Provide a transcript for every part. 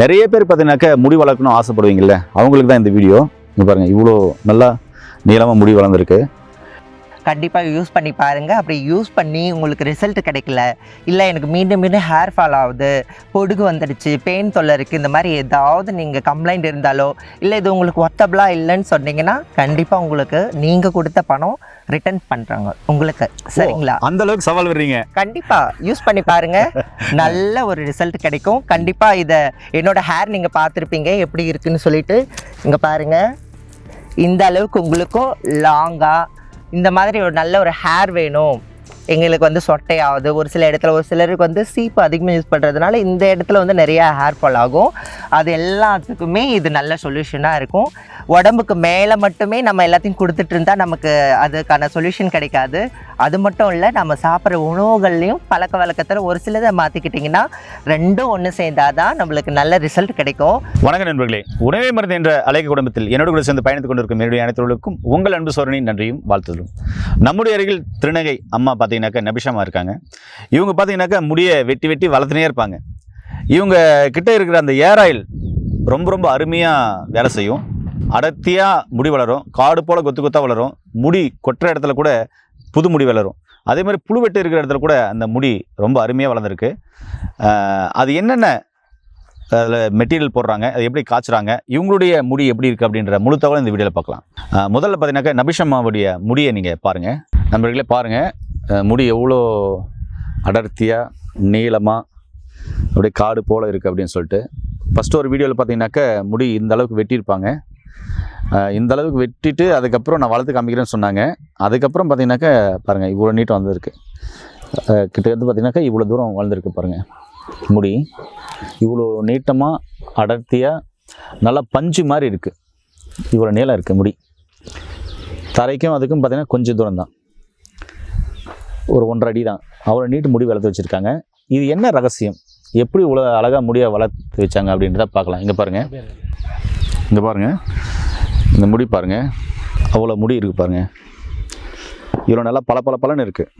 நிறைய பேர் பார்த்தீங்கன்னாக்க முடி வளர்க்கணும் ஆசைப்படுவீங்கல்ல? அவங்களுக்கு தான் இந்த வீடியோ இங்கே பாருங்கள் இவ்வளோ நல்லா நீளமாக முடி வளர்ந்துருக்கு. கண்டிப்பாக யூஸ் பண்ணி பாருங்க. அப்படி யூஸ் பண்ணி உங்களுக்கு ரிசல்ட் கிடைக்கல இல்லை எனக்கு மீண்டும் மீண்டும் ஹேர் ஃபால் ஆகுது பொடுகு வந்துடுச்சு பெயின் தொல்லை இருக்குது இந்த மாதிரி ஏதாவது நீங்கள் கம்ப்ளைண்ட் இருந்தாலோ இல்லை இது உங்களுக்கு ஒத்தபிளாக இல்லைன்னு சொன்னீங்கன்னா கண்டிப்பாக உங்களுக்கு நீங்கள் கொடுத்த பணம் ரிட்டர்ன் பண்ணுறாங்க உங்களுக்கு. சரிங்களா? அந்த அளவுக்கு சவால் வர்றீங்க கண்டிப்பா. யூஸ் பண்ணி பாருங்க. நல்ல ஒரு ரிசல்ட் கிடைக்கும். கண்டிப்பா இதை என்னோட ஹேர் நீங்க பார்த்துருப்பீங்க எப்படி இருக்குன்னு சொல்லிட்டு இங்க பாருங்க. இந்த அளவுக்கு உங்களுக்கும் லாங்கா இந்த மாதிரி ஒரு நல்ல ஒரு ஹேர் வேணும். எங்களுக்கு வந்து சொட்டையாகுது ஒரு சில இடத்துல ஒரு சிலருக்கு வந்து சீப்பு அதிகமாக யூஸ் பண்ணுறதுனால இந்த இடத்துல வந்து நிறையா ஹேர் ஃபால் ஆகும். அது எல்லாத்துக்குமே இது நல்ல சொல்யூஷனாக இருக்கும். உடம்புக்கு மேலே மட்டுமே நம்ம எல்லாத்தையும் கொடுத்துட்டு இருந்தால் நமக்கு அதுக்கான சொல்யூஷன் கிடைக்காது. அது மட்டும் இல்லை நம்ம சாப்பிட்ற உணவுகள்லையும் பழக்க வழக்கத்தில் ஒரு சிலதை மாற்றிக்கிட்டிங்கன்னா ரெண்டும் ஒன்று சேர்ந்தாதான் நம்மளுக்கு நல்ல ரிசல்ட் கிடைக்கும். வணக்கம் நண்பர்களே உணவே மருந்து என்ற அலைக்க குடும்பத்தில் என்னோட கூட சேர்ந்து பயணித்துக் கொண்டிருக்கும் என்னுடைய அனைத்தவர்களுக்கும் உங்கள் அன்பு சோரனின் நன்றியும் வாழ்த்துதலும். நம்முடைய அருகில் திருநகை அம்மா பார்த்தீங்கன்னாக்கா நபிஷாமா இருக்காங்க. இவங்க பார்த்தீங்கன்னாக்கா முடியை வெட்டி வெட்டி வளர்த்துனே இருப்பாங்க. இவங்க கிட்ட இருக்கிற அந்த ஏர் ஆயில் ரொம்ப ரொம்ப அருமையாக வேலை செய்யும். அடர்த்தியாக முடி வளரும் காடு போல் கொத்து கொத்தாக வளரும். முடி கொட்டுற இடத்துல கூட புது முடி வளரும். அதே மாதிரி புழு வெட்டு இருக்கிற இடத்துல கூட அந்த முடி ரொம்ப அருமையாக வளர்ந்துருக்கு. அது என்னென்ன அதில் மெட்டீரியல் போடுறாங்க அது எப்படி காய்ச்சுறாங்க இவங்களுடைய முடி எப்படி இருக்குது அப்படின்ற முழு தகவல் இந்த வீடியோவில் பார்க்கலாம். முதல்ல பார்த்தீங்கன்னாக்கா நபிஷம்மாவுடைய முடியை நீங்கள் பாருங்கள் நண்பர்களே பாருங்கள் முடி எவ்வளோ அடர்த்தியாக நீளமாக அப்படியே காடு போல் இருக்குது அப்படின்னு சொல்லிட்டு. ஃபஸ்ட்டு ஒரு வீடியோவில் பார்த்தீங்கன்னாக்கா முடி இந்த அளவுக்கு வெட்டியிருப்பாங்க. இந்த அளவுக்கு வெட்டிட்டு அதுக்கப்புறம் நான் வளர்த்து காமிக்கிறேன்னு சொன்னாங்க. அதுக்கப்புறம் பார்த்தீங்கன்னாக்கா பாருங்கள் இவ்வளோ நீட்டம் வந்திருக்கு. கிட்டத்தட்ட பார்த்தீங்கன்னாக்கா இவ்வளோ தூரம் வளர்ந்துருக்கு பாருங்கள் முடி இவ்வளோ நீட்டமாக அடர்த்தியாக நல்லா பஞ்சு மாதிரி இருக்குது இவ்வளோ நீளம் இருக்குது முடி. தரைக்கும் அதுக்கும் பார்த்தீங்கன்னா கொஞ்சம் தூரம் தான் ஒரு ஒன்றரை அடி தான் அவ்வளோ நீட்டு முடி வளர்த்து வச்சுருக்காங்க. இது என்ன ரகசியம்? எப்படி இவ்வளோ அழகாக முடியை வளர்த்து வச்சாங்க அப்படின்றத பார்க்கலாம். இங்கே பாருங்கள் இங்கே பாருங்கள் இந்த முடி பாருங்கள் அவ்வளோ முடி இருக்குது பாருங்கள் இவ்வளோ நல்லா பல பல பலன்னு இருக்குது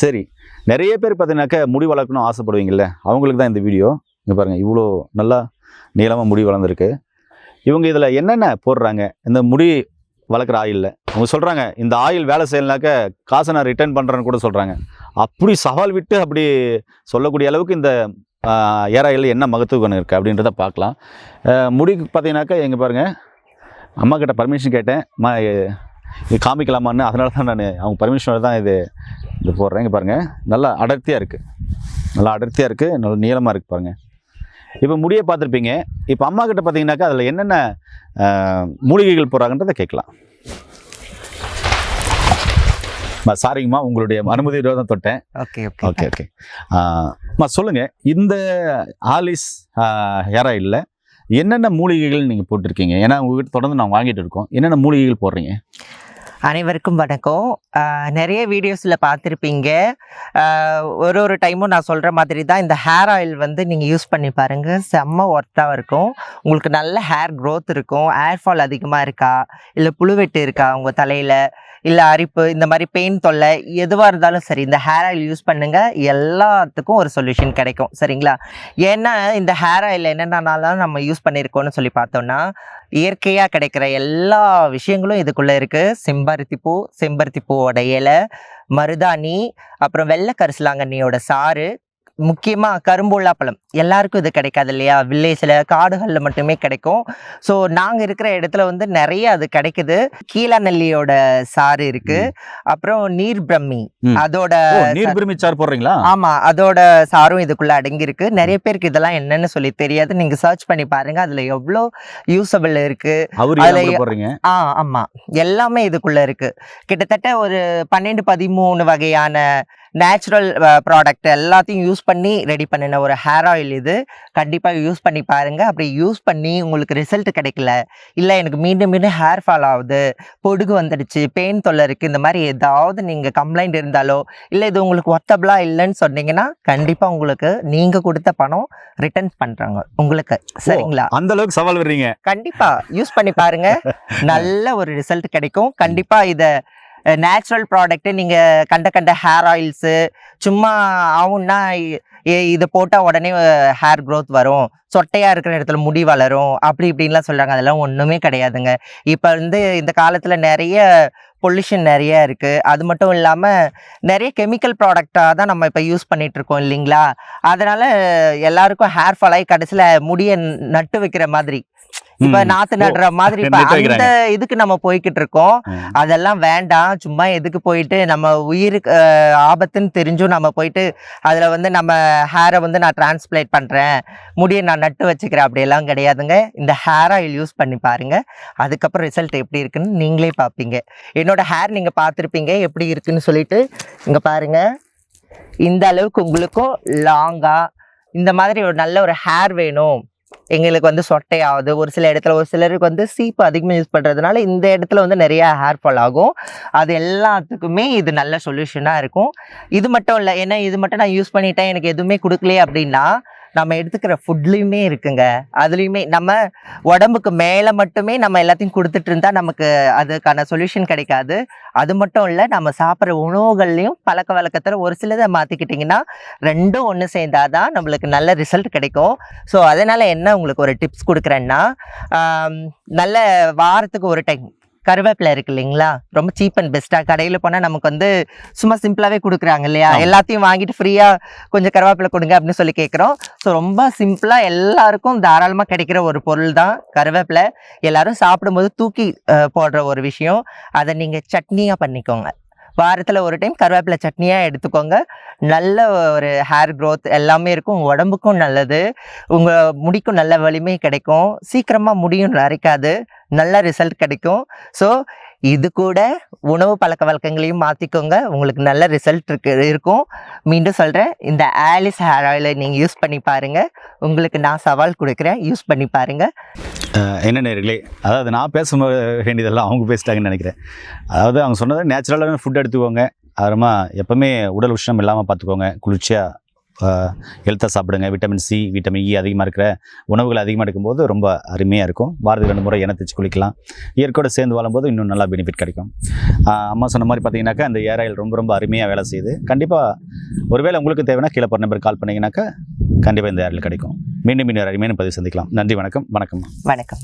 சரி நிறைய பேர் பார்த்தீங்கன்னாக்கா முடி வளர்க்கணும் ஆசைப்படுவீங்கள்ல அவங்களுக்கு தான் இந்த வீடியோ. இங்கே பாருங்கள் இவ்வளோ நல்லா நீளமாக முடி வளர்ந்துருக்கு. இவங்க இதில் என்னென்ன போடுறாங்க? இந்த முடி வளர்க்குற ஆயிலில். அவங்க சொல்கிறாங்க இந்த ஆயில் வேலை செய்யலனாக்க காசை நான் ரிட்டர்ன் பண்ணுறேன்னு கூட சொல்கிறாங்க அப்படி சவால் விட்டு அப்படி சொல்லக்கூடிய அளவுக்கு இந்த ஏர் ஆயில் என்ன மகத்துவம் இருக்குது அப்படின்றத பார்க்கலாம். முடிக்கு பார்த்தீங்கன்னாக்கா எங்கே பாருங்கள் அம்மா கிட்ட பர்மிஷன் கேட்டேன். அம்மா இது- காமிக்கலாமான்னு. அதனால தான் நான் அவங்க பர்மிஷனோட தான் இது இது போடுறேன். இங்கே பாருங்கள் நல்லா அடர்த்தியாக இருக்குது நல்லா அடர்த்தியாக இருக்குது நல்லா நீளமாக இருக்குது பாருங்கள் இப்போ முடியை பார்த்துருப்பீங்க. இப்போ அம்மா கிட்ட பார்த்தீங்கன்னாக்கா அதில் என்னென்ன மூலிகைகள் போடுறாங்கன்றதை கேட்கலாம். சாரிங்கம்மா. உங்களுடைய அனுமதியோட தான் தொட்டேன். Okay okay. ஓகே அம்மா சொல்லுங்கள் இந்த ஆலிஸ் ஹேர் ஆயிலில் என்னென்ன மூலிகைகள் நீங்கள் போட்டிருக்கீங்க? ஏன்னா உங்ககிட்ட தொடர்ந்து நான் வாங்கிட்டு இருக்கோம். என்னென்ன மூலிகைகள் போடுறீங்க? அனைவருக்கும் வணக்கம். நிறைய வீடியோஸில் பார்த்துருப்பீங்க. ஒரு ஒரு டைமும் நான் சொல்கிற மாதிரி தான் இந்த ஹேர் ஆயில் வந்து நீங்கள் யூஸ் பண்ணி பாருங்கள் செம்ம ஒர்த்தாக இருக்கும். உங்களுக்கு நல்ல ஹேர் க்ரோத் இருக்கும். ஹேர் ஃபால் அதிகமாக இருக்கா? இல்லை புழுவெட்டு இருக்கா உங்கள் தலையில்? இல்லை அரிப்பு இந்த மாதிரி பெயின் தொல்லை எதுவாக இருந்தாலும் சரி இந்த ஹேர் ஆயில் யூஸ் பண்ணுங்கள் எல்லாத்துக்கும் ஒரு சொல்யூஷன் கிடைக்கும். சரிங்களா? ஏன்னா இந்த ஹேர் ஆயில் என்னென்னலாம் நம்ம யூஸ் பண்ணியிருக்கோம்னு சொல்லி பார்த்தோம்னா இயற்கையாக கிடைக்கிற எல்லா விஷயங்களும் இதுக்குள்ளே இருக்குது செம்பருத்தி பூ செம்பருத்தி பூவோட இலை மருதாணி அப்புறம் வெள்ளை கரிசலாங்கண்ணியோட சாறு முக்கியமாக கரும்புள்ளா பழம். எல்லாருக்கும் இது கிடைக்காது இல்லையா? வில்லேஜில் காடுகளில் மட்டுமே கிடைக்கும். ஸோ நாங்கள் இருக்கிற இடத்துல வந்து நிறைய அது கிடைக்குது. கீழநெல்லியோட சாறு இருக்கு. அப்புறம் நீர் பிரம்மி. அதோட நீர் பிரிமிச்சார் போடுறீங்களா? ஆமா அதோட சாரும் இதுக்குள்ள அடங்கியிருக்கு. நிறைய பேருக்கு இதெல்லாம் என்னன்னு சொல்லி தெரியாது. நீங்க சர்ச் பண்ணி பாருங்க. அதுல எவ்வளோ யூசபிள் இருக்கு. அதுல ஆ ஆமா. எல்லாமே இதுக்குள்ள இருக்கு. கிட்டத்தட்ட ஒரு பன்னெண்டு பதிமூணு வகையான நேச்சுரல் ப்ராடக்ட் எல்லாத்தையும் யூஸ் பண்ணி ரெடி பண்ணின ஒரு ஹேர் ஆயில் இது. கண்டிப்பாக யூஸ் பண்ணி பாருங்க. அப்படி யூஸ் பண்ணி உங்களுக்கு ரிசல்ட் கிடைக்கல. இல்லை எனக்கு மீண்டும் மீண்டும் ஹேர் ஃபால் ஆகுது. பொடுகு வந்துடுச்சு. பெயின் தொல்லை இருக்குது இந்த மாதிரி ஏதாவது நீங்கள் கம்ப்ளைண்ட் இருந்தாலோ இல்லை இது உங்களுக்கு ஒத்தபிளா இல்லைன்னு சொன்னீங்கன்னா கண்டிப்பாக உங்களுக்கு நீங்கள் கொடுத்த பணம் ரிட்டர்ன் பண்ணுறாங்க உங்களுக்கு. சரிங்களா? அந்த அளவுக்கு சவால் வர்றீங்க. கண்டிப்பா. யூஸ் பண்ணி பாருங்க. நல்ல ஒரு ரிசல்ட் கிடைக்கும். கண்டிப்பா இத நேச்சுரல் ப்ராடக்ட்டு நீங்கள் கண்ட கண்ட ஹேர் ஆயில்ஸு சும்மா ஆகும்னா இதை இது போட்டால் உடனே ஹேர் க்ரோத் வரும். சொட்டையாக இருக்கிற இடத்துல முடி வளரும். அப்படி இப்படின்லாம் சொல்கிறாங்க அதெல்லாம் ஒன்றுமே கிடையாதுங்க. இப்போ வந்து இந்த காலத்தில் நிறைய பொல்யூஷன் நிறைய இருக்குது அது மட்டும் இல்லாமல் நிறைய கெமிக்கல் ப்ராடக்டாக தான் நம்ம இப்போ யூஸ் பண்ணிகிட்ருக்கோம் இல்லைங்களா? அதனால் எல்லாருக்கும் ஹேர் ஃபால் ஆகி கடைசியில் முடியை நட்டு வைக்கிற மாதிரி. இப்போ ஓ, நடுற மாதிரி இப்போ அந்த. இதுக்கு நம்ம போய்கிட்டு இருக்கோம். அதெல்லாம் வேண்டாம். சும்மா எதுக்கு போயிட்டு நம்ம உயிருக்கு ஆபத்துன்னு தெரிஞ்சும் நம்ம போயிட்டு அதில் வந்து நம்ம ஹேரை வந்து நான் டிரான்ஸ்பிளேட் பண்ணுறேன் முடியை நான் நட்டு வச்சுக்கிறேன். அப்படியெல்லாம் கிடையாதுங்க. இந்த ஹேர் ஆயில் யூஸ் பண்ணி பாருங்க. அதுக்கப்புறம் ரிசல்ட் எப்படி இருக்குன்னு நீங்களே பார்ப்பீங்க. என்னோட ஹேர் நீங்கள் பார்த்துருப்பீங்க. எப்படி இருக்குன்னு சொல்லிட்டு இங்கே பாருங்க. இந்த அளவுக்கு உங்களுக்கும் லாங்காக இந்த மாதிரி ஒரு நல்ல ஒரு ஹேர் வேணும். எங்களுக்கு வந்து சொட்டையாவது ஒரு சில இடத்துல ஒரு சிலருக்கு வந்து சீப்பு அதிகமாக யூஸ் பண்ணுறதுனால இந்த இடத்துல வந்து நிறையா ஹேர் ஃபால் ஆகும். அது எல்லாத்துக்குமே இது நல்ல சொல்யூஷனாக இருக்கும். இது மட்டும் இல்லை ஏன்னா இது மட்டும் நான் யூஸ் பண்ணிட்டேன் எனக்கு எதுவுமே கொடுக்கலையே அப்படின்னா நம்ம எடுத்துக்கிற ஃபுட்லேயுமே இருக்குங்க. அதுலேயுமே நம்ம உடம்புக்கு மேலே மட்டுமே நம்ம எல்லாத்தையும் கொடுத்துட்டு இருந்தால் நமக்கு அதுக்கான சொல்யூஷன் கிடைக்காது. அது மட்டும் இல்லை நம்ம சாப்பிட்ற உணவுகள்லையும் பழக்க வழக்கத்தில் ஒரு சிலதை மாற்றிக்கிட்டிங்கன்னா ரெண்டும் ஒன்று சேர்ந்தாதான் நம்மளுக்கு நல்ல ரிசல்ட் கிடைக்கும். ஸோ அதனால் என்ன உங்களுக்கு ஒரு டிப்ஸ் கொடுக்குறேன்னா நல்ல வாரத்துக்கு ஒரு டைம் கருவேப்பிலை இருக்கு இல்லைங்களா? ரொம்ப சீப் அண்ட் பெஸ்ட்டாக கடையில் போனால் நமக்கு வந்து சும்மா சிம்பிளாகவே கொடுக்குறாங்க இல்லையா. எல்லாத்தையும் வாங்கிட்டு ஃப்ரீயாக கொஞ்சம் கருவேப்பிலை கொடுங்க அப்படின்னு சொல்லி கேட்குறோம். ஸோ ரொம்ப சிம்பிளாக எல்லாருக்கும் தாராளமாக கிடைக்கிற ஒரு பொருள் தான் கருவேப்பிலை. எல்லாரும் சாப்பிடும்போது தூக்கி போடுற ஒரு விஷயம். அதை நீங்கள் சட்னியாக பண்ணிக்கோங்க. வாரத்தில் ஒரு டைம் கருவேப்பிலை சட்னியாக எடுத்துக்கோங்க. நல்ல ஒரு ஹேர் க்ரோத் எல்லாமே இருக்கும். உடம்புக்கும் நல்லது. உங்கள் முடிக்கும் நல்ல வலிமை கிடைக்கும். சீக்கிரமாக முடியும் நரைக்காது. நல்ல ரிசல்ட் கிடைக்கும். ஸோ இது கூட உணவு பழக்க வழக்கங்களையும் மாற்றிக்கோங்க உங்களுக்கு நல்ல ரிசல்ட் இருக்கு இருக்கும். மீண்டும் சொல்கிறேன் இந்த ஆலிஸ் ஹேர் ஆயிலை நீங்கள் யூஸ் பண்ணி பாருங்கள் உங்களுக்கு நான் சவால் கொடுக்குறேன் யூஸ் பண்ணி பாருங்கள் என்ன நேர்களே அதாவது நான் பேச வேண்டியதெல்லாம் அவங்க பேசிட்டாங்கன்னு நினைக்கிறேன். அதாவது அவங்க சொன்னது நேச்சுரலான ஃபுட் எடுத்துக்கோங்க. அப்புறமா எப்போவுமே உடல் உஷ்ணம் இல்லாமல் பார்த்துக்கோங்க குளிர்ச்சியாக ஹெல்த்தாக சாப்பிடுங்க விட்டமின் சி விட்டமின் இ அதிகமாக இருக்கிற உணவுகள் அதிகமாக எடுக்கும்போது ரொம்ப அருமையாக இருக்கும். வாரத்துக்கு ரெண்டு முறை எண்ணெய் தச்சு குளிக்கலாம். இயற்கையோடு சேர்ந்து வாழும்போது இன்னும் நல்லா பெனிஃபிட் கிடைக்கும். அம்மா சொன்ன மாதிரி பார்த்தீங்கன்னாக்கா அந்த ஏர் ஆயில் ரொம்ப ரொம்ப அருமையாக வேலை செய்யுது. கண்டிப்பாக ஒருவேளை உங்களுக்கு தேவைன்னா கீழே போகிற நம்பர் கால் பண்ணிங்கனாக்கா கண்டிப்பாக இந்த ஏர் கிடைக்கும். மீண்டும் மீண்டும் அருமையான பதிவு சந்திக்கலாம். நன்றி வணக்கம். வணக்கம் வணக்கம்.